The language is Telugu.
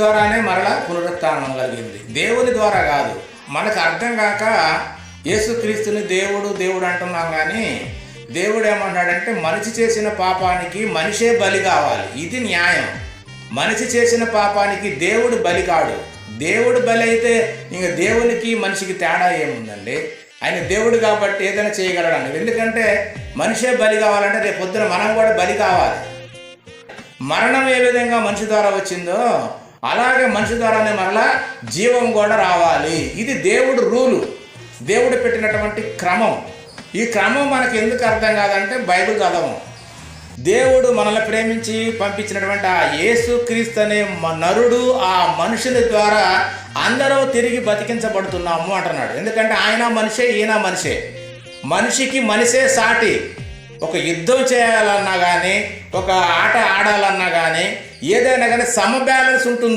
ద్వారానే మరలా పునరుత్నం కలిగింది. దేవుని ద్వారా కాదు. మనకు అర్థం కాక యేసుక్రీస్తుని దేవుడు దేవుడు అంటున్నాం కానీ దేవుడు ఏమంటాడంటే మనిషి చేసిన పాపానికి మనిషే బలి కావాలి. ఇది న్యాయం. మనిషి చేసిన పాపానికి దేవుడు బలి కాడు. దేవుడు బలి అయితే ఇంక దేవునికి మనిషికి తేడా ఏముందండి? ఆయన దేవుడు కాబట్టి ఏదైనా చేయగలడు ఎందుకంటే మనిషే బలి కావాలంటే రేపు పొద్దున మనం కూడా బలి కావాలి. మరణం ఏ విధంగా మనిషి ద్వారా వచ్చిందో అలాగే మనిషి ద్వారానే మరలా జీవం కూడా రావాలి. ఇది దేవుడు రూలు. దేవుడు పెట్టినటువంటి క్రమం. ఈ క్రమం మనకి ఎందుకు అర్థం కాదంటే బైబిల్ చదవం దేవుడు మనల్ని ప్రేమించి పంపించినటువంటి ఆ యేసు క్రీస్తు అనే నరుడు ఆ మనుషుని ద్వారా అందరూ తిరిగి బతికించబడుతున్నాము అంటున్నాడు. ఎందుకంటే ఆయన మనిషే ఈయన మనిషే. మనిషికి మనిషే సాటి. ఒక యుద్ధం చేయాలన్నా కానీ ఒక ఆట ఆడాలన్నా కానీ ఏదైనా కానీ సమ బ్యాలెన్స్ ఉంటుంది.